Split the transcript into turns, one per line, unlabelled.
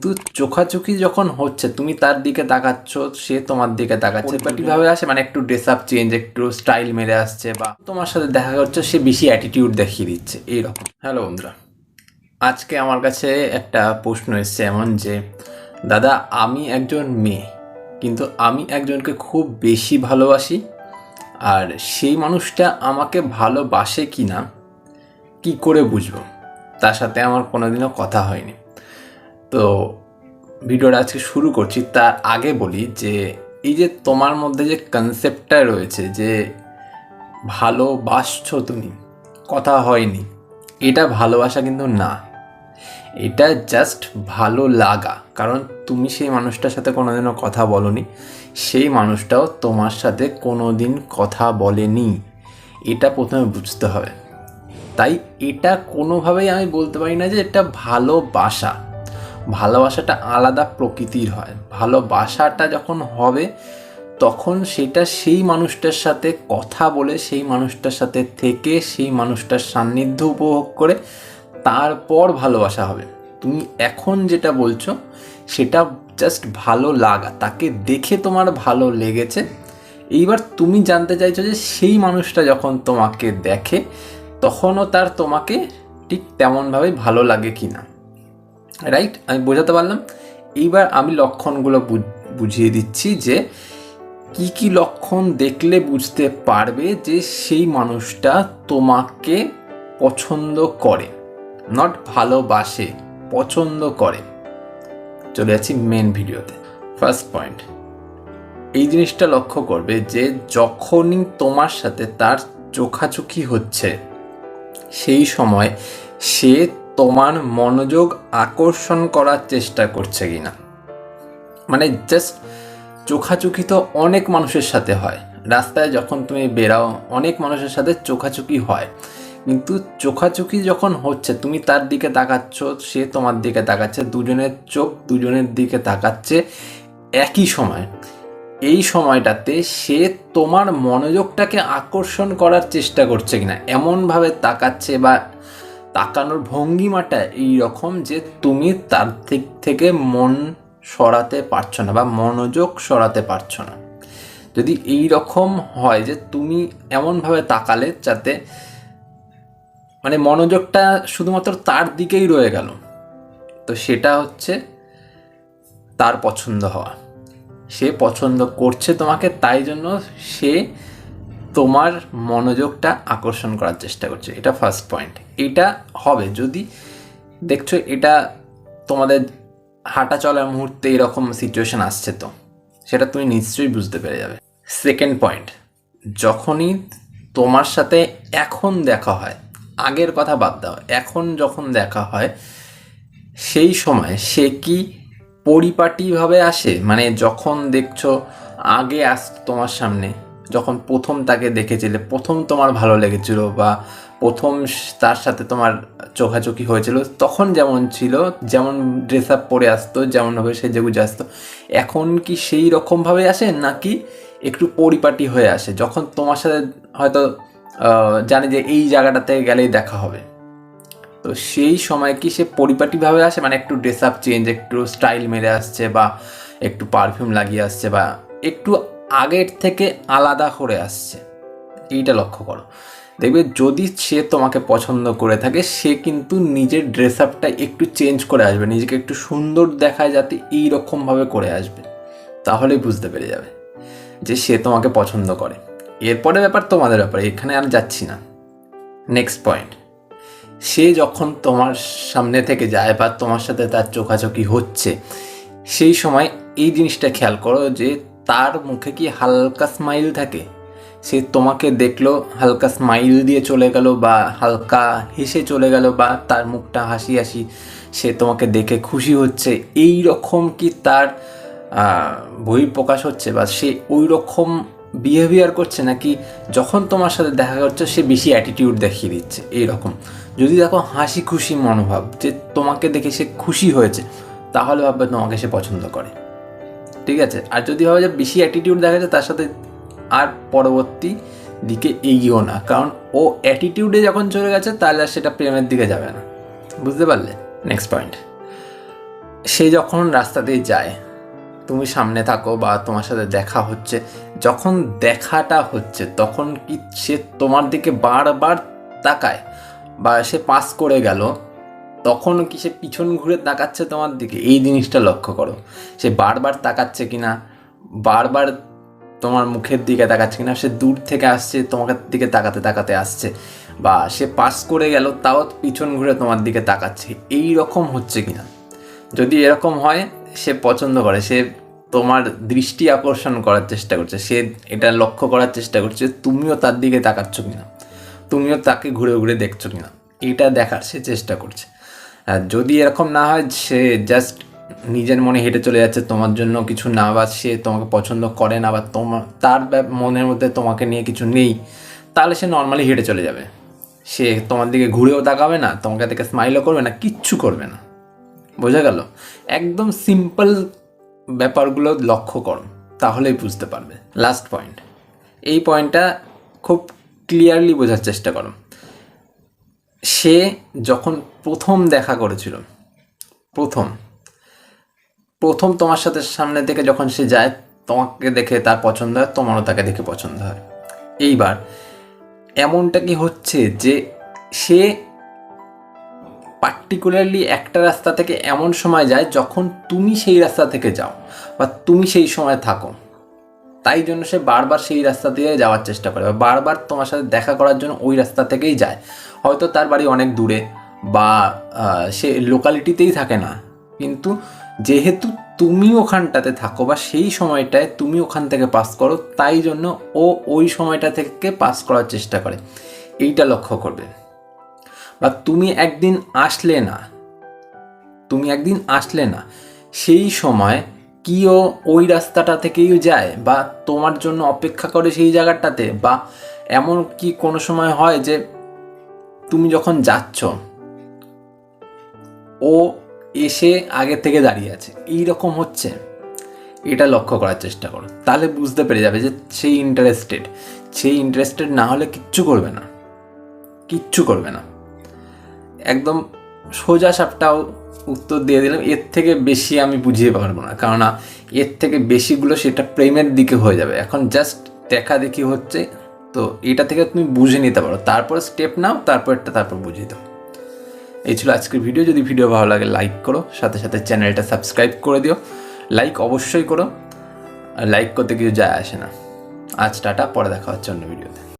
কিন্তু চোখাচোখি যখন হচ্ছে তুমি তার দিকে তাকাচ্ছ সে তোমার দিকে তাকাচ্ছে বা কীভাবে আসে মানে একটু ড্রেস আপ চেঞ্জ একটু স্টাইল মেরে আসছে বা তোমার সাথে দেখা করছে সে বেশি অ্যাটিটিউড দেখিয়ে দিচ্ছে এইরকম। হ্যালো বন্ধুরা আজকে আমার কাছে একটা প্রশ্ন এসছে এমন যে দাদা আমি একজন মেয়ে কিন্তু আমি একজনকে খুব বেশি ভালোবাসি আর সেই মানুষটা আমাকে ভালোবাসে কি না কী করে বুঝব? তার সাথে আমার কোনোদিনও কথা হয়নি। তো ভিডিওটা আজকে শুরু করছি। তার আগে বলি যে, এই যে তোমার মধ্যে যে কনসেপ্টটা রয়েছে যে, ভালোবাসছো তুমি, কথা হয়নি এটা ভালোবাসা কিন্তু না। এটা জাস্ট ভালো লাগা। কারণ তুমি সেই মানুষটার সাথে কোনোদিনও কথা বলনি, সেই মানুষটাও তোমার সাথে কোনোদিন কথা বলেনি। এটা প্রথমে বুঝতে হবে। তাই এটা কোনোভাবেই আমি বলতে পারি না যে এটা ভালোবাসা। ভালোবাসাটা আলাদা প্রকৃতির হয়। ভালোবাসাটা যখন হবে, তখন সেটা সেই মানুষটার সাথে কথা বলে, সেই মানুষটার সাথে থেকে, সেই মানুষটার সান্নিধ্য উপভোগ করে তারপর ভালোবাসা হবে। তুমি এখন যেটা বলছো, সেটা জাস্ট ভালো লাগা, তাকে দেখে তোমার ভালো লেগেছে। এইবার তুমি জানতে চাইছো যে সেই মানুষটা যখন তোমাকে দেখে, তখনও তার তোমাকে ঠিক তেমনভাবে ভালো লাগে কি না রাইট আমি বোঝাতে পারলাম? এইবার আমি লক্ষণগুলো বুঝ- বুঝিয়ে দিচ্ছি যে কি কি লক্ষণ দেখলে বুঝতে পারবে যে সেই মানুষটা তোমাকে পছন্দ করে। নট ভালোবাসে, পছন্দ করে। চলে যাচ্ছি মেন ভিডিওতে। ফার্স্ট পয়েন্ট এই জিনিসটা লক্ষ্য করবে যে যখনই তোমার সাথে তার চোখাচোখি হচ্ছে, সেই সময় সে তোমার মনোযোগ আকর্ষণ করার চেষ্টা করছে কিনা? মানে জাস্ট চোখাচোখি তো অনেক মানুষের সাথে হয়। রাস্তায় যখন তুমি বেরাও অনেক মানুষের সাথে চোখাচোখি হয়। কিন্তু চোখাচোখি যখন হচ্ছে, তুমি তার দিকে তাকাচ্ছ, সে তোমার দিকে তাকাচ্ছে, দুজনের চোখ দুজনের দিকে তাকাচ্ছে একই সময়। এই সময়টাতে সে তোমার মনোযোগটাকে আকর্ষণ করার চেষ্টা করছে কিনা, এমনভাবে তাকাচ্ছে বা তাকানোর ভঙ্গিমাটা এই রকম যে তুমি তার দিক থেকে মন সরাতে পারছ না বা মনোযোগ সরাতে পারছ না। যদি এই রকম হয় যে তুমি এমনভাবে তাকালে যাতে মানে মনোযোগটা শুধুমাত্র তার দিকেই রয়ে গেল, তো সেটা হচ্ছে তার পছন্দ হওয়া। সে পছন্দ করছে তোমাকে, তাই জন্য সে তোমার মনোযোগটা আকর্ষণ করার চেষ্টা করছে। এটা ফার্স্ট পয়েন্ট এটা হবে যদি দেখছ এটা তোমাদের হাঁটা চলার মুহূর্তে এরকম সিচুয়েশন আসছে তো, সেটা তুমি নিশ্চয়ই বুঝতে পেরে যাবে। সেকেন্ড পয়েন্ট যখনই তোমার সাথে এখন দেখা হয়, আগের কথা বাদ দাও, এখন যখন দেখা হয়, সেই সময় সে কি পরিপাটিভাবে আসে? মানে যখন দেখছ আগে আস তোমার সামনে যখন প্রথম তাকে দেখেছিলে, প্রথম তোমার ভালো লেগেছিল বা প্রথম তার সাথে তোমার চোখাচোখি হয়েছিল, তখন যেমন ছিল, যেমন ড্রেস আপ পরে আসতো, যেমনভাবে সেজে গুজে আসতো, এখন কি সেই রকমভাবে আসে নাকি একটু পরিপাটি হয়ে আসে? যখন তোমার সাথে হয়তো জানে যে এই জায়গাটাতে গেলেই দেখা হবে। তো সেই সময় কি সে পরিপাটিভাবে আসে? মানে একটু ড্রেস আপ চেঞ্জ একটু স্টাইল মেরে আসছে বা একটু পারফিউম লাগিয়ে আসছে বা একটু আগের থেকে আলাদা করে আসছে। এইটা লক্ষ্য করো। দেখবে যদি সে তোমাকে পছন্দ করে থাকে, সে কিন্তু নিজের ড্রেস আপটা একটু চেঞ্জ করে আসবে, নিজেকে একটু সুন্দর দেখায় যাতে এই রকমভাবে করে আসবে। তাহলে বুঝতে পেরে যাবে যে সে তোমাকে পছন্দ করে। এরপরে ব্যাপার তোমাদের ব্যাপারে, এখানে আর যাচ্ছি না। নেক্সট পয়েন্ট সে যখন তোমার সামনে থেকে যায় বা তোমার সাথে তার চোখাচোখি হচ্ছে, সেই সময় এই জিনিসটা খেয়াল করো যে তার মুখে কি হালকা স্মাইল থাকে? সে তোমাকে দেখল, হালকা স্মাইল দিয়ে চলে গেল বা হালকা হেসে চলে গেল বা তার মুখটা হাসি হাসি সে তোমাকে দেখে খুশি হচ্ছে। এই রকম কি তার বই প্রকাশ হচ্ছে বা সে ওই রকম বিহেভিয়ার করছে নাকি যখন তোমার সাথে দেখা করছে সে বেশি অ্যাটিটিউড দেখিয়ে দিচ্ছে? এই রকম। যদি দেখো হাসি খুশি মনোভাব যে তোমাকে দেখে সে খুশি হয়েছে, তাহলে ভাববে তোমাকে সে পছন্দ করে। ঠিক আছে? আর যদি ভাবে যে বেশি অ্যাটিটিউড দেখা যায়, তার সাথে আর পরবর্তী দিকে এগিয়েও না। কারণ ও অ্যাটিটিউডে যখন চলে গেছে, তাহলে আর সেটা প্রেমের দিকে যাবে না। বুঝতে পারলে? নেক্সট পয়েন্ট সে যখন রাস্তা দিয়ে যায়, তুমি সামনে থাকো বা তোমার সাথে দেখা হচ্ছে, যখন দেখাটা হচ্ছে, তখন কি সে তোমার দিকে বারবার তাকায়? বা সে পাস করে গেল তখন কি সে পিছন ঘুরে তাকাচ্ছে তোমার দিকে? এই জিনিসটা লক্ষ্য করো। সে বারবার তাকাচ্ছে কিনা, বারবার তোমার মুখের দিকে তাকাচ্ছে কিনা, সে দূর থেকে আসছে তোমার দিকে তাকাতে তাকাতে আসছে, বা সে পাস করে গেল, তাও পিছন ঘুরে তোমার দিকে তাকাচ্ছে। এই রকম হচ্ছে কিনা? যদি এরকম হয়, সে পছন্দ করে, সে তোমার দৃষ্টি আকর্ষণ করার চেষ্টা করছে, সে এটা লক্ষ্য করার চেষ্টা করছে তুমিও তার দিকে তাকাচ্ছ কিনা, তুমিও তাকে ঘুরে ঘুরে দেখছ কিনা। এটা দেখার সে চেষ্টা করছে। যদি এরকম না হয়, সে জাস্ট নিজের মনে হেঁটে চলে যাচ্ছে, তোমার জন্য কিছু না বা সে তোমাকে পছন্দ করে না বা তোমার তার মনের মধ্যে তোমাকে নিয়ে কিছু নেই, তাহলে সে নর্মালি হেঁটে চলে যাবে। সে তোমার দিকে ঘুরেও তাকাবে না, তোমাকে দেখে স্মাইলও করবে না, কিচ্ছু করবে না। বোঝা গেল? একদম সিম্পল ব্যাপারগুলো লক্ষ্য করো, তাহলেই বুঝতে পারবে। লাস্ট পয়েন্ট এই পয়েন্টটা খুব ক্লিয়ারলি বোঝার চেষ্টা করো। সে যখন প্রথম দেখা করেছিল, প্রথম প্রথম তোমার সাথে সামনে থেকে যখন সে যায়, তোমাকে দেখে তার পছন্দ হয়, তোমারও তাকে দেখে পছন্দ হয়। এইবার এমনটা কি হচ্ছে যে সে পার্টিকুলারলি একটা রাস্তা থেকে এমন সময় যায় যখন তুমি সেই রাস্তা থেকে যাও বা তুমি সেই সময় থাকো। তাই জন্য সে বারবার সেই রাস্তা দিয়ে যাওয়ার চেষ্টা করে বা বারবার তোমার সাথে দেখা করার জন্য ওই রাস্তা থেকেই যায়। হয়তো তার বাড়ি অনেক দূরে বা সে লোকালিটিতেই থাকে না। কিন্তু যেহেতু তুমি ওখানটাতে থাকো বা সেই সময়টায় তুমি ওখান থেকে পাস করো, তাই জন্য ও ওই সময়টা থেকে পাস করার চেষ্টা করে। এইটা লক্ষ্য করবে। বা তুমি একদিন আসলে না, তুমি একদিন আসলে না, সেই সময় কি ও ওই রাস্তাটা থেকেই যায়? বা তোমার জন্য অপেক্ষা করে সেই জায়গাটাতে? বা এমন কি কোনো সময় হয় যে তুমি যখন যাচ্ছ, ও এসে আগে থেকে দাঁড়িয়ে আছে? এই রকম হচ্ছে। এটা লক্ষ্য করার চেষ্টা করো। তাহলে বুঝতে পেরে যাবে যে সেই ইন্টারেস্টেড সেই ইন্টারেস্টেড না হলে কিচ্ছু করবে না। কিচ্ছু করবে না। একদম সোজা সাপটাও উত্তর দিয়ে দিলাম, এর থেকে বেশি আমি বুঝিয়ে পারব না। কেননা এর থেকে বেশিগুলো সেটা প্রেমের দিকে হয়ে যাবে। এখন জাস্ট দেখা দেখি হচ্ছে, তো এটা থেকে তুমি বুঝে নিতে পারো। তারপর স্টেপ নাও, তারপরটা তারপর বুঝিয়ে দাও। এই ছিল আজকের ভিডিও যদি ভিডিও ভালো লাগে লাইক করো। সাথে সাথে চ্যানেলটা সাবস্ক্রাইব করে দিও। লাইক অবশ্যই করো। লাইক করতে কিছু যায় আসে না। আজ টাটা, পরে দেখা হচ্ছে অন্য ভিডিওতে